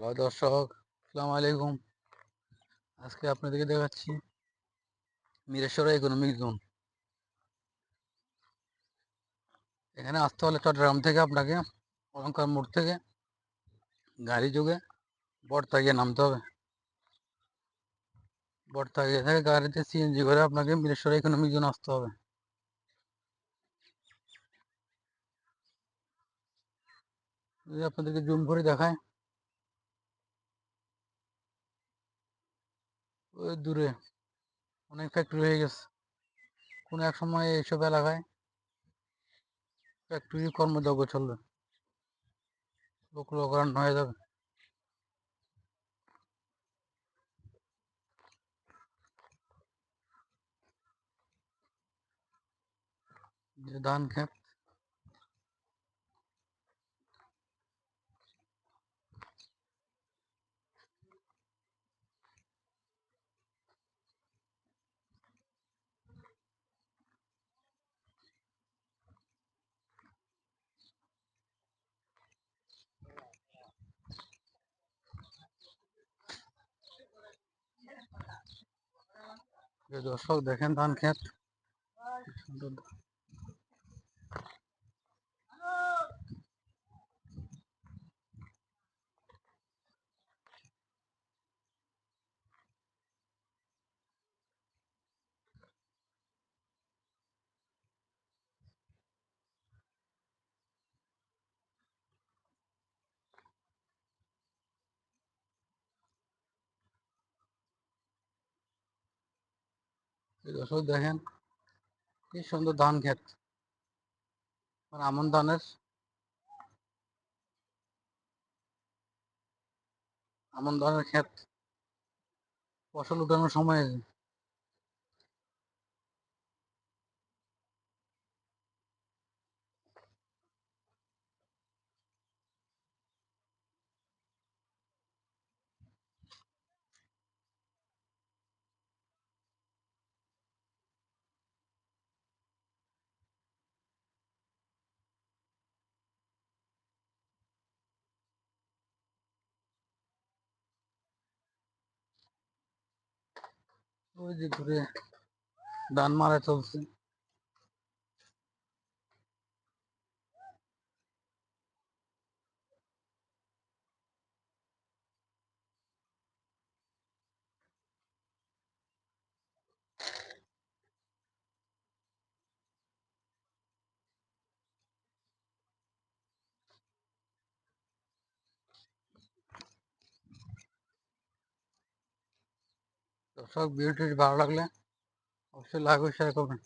Hello দর্শক, আসসালামু আলাইকুম। আজকে আপনাদেরকে দেখাচ্ছি মিরেশ্বরা ইকোনমিক জোন এখানে আসতে হলে চট্টগ্রাম থেকে আপনাকে অলঙ্কার মোড় থেকে গাড়ি যোগে বর্তা গিয়ে নামতে হবে। বর্তা গিয়ে থেকে গাড়িতে সিএনজি করে আপনাকে মিরেশ্বরা ইকোনমিক জোন আসতে হবে। যদি আপনাদেরকে জুম করে দেখায় ওই দূরে। অনেক ফ্যাক্টরি হয়ে গেছে। কোনো এক সময় এইসব এলাকায় ফ্যাক্টরি কর্মযজ্ঞ চলবে। লোক লোকারণ্য হয়ে যাবে। ধান ক্ষেত দর্শক দেখেন ধান ক্ষেত এই দেখেন, কি সুন্দর ধান ক্ষেত। মানে আমন ধানের আমন ধানের ক্ষেত ফসল উঠানোর সময় ওই যে ঘুরে ধান মারা চলছে। सब बीट भाव लागले अवश्य लागू शेअर करून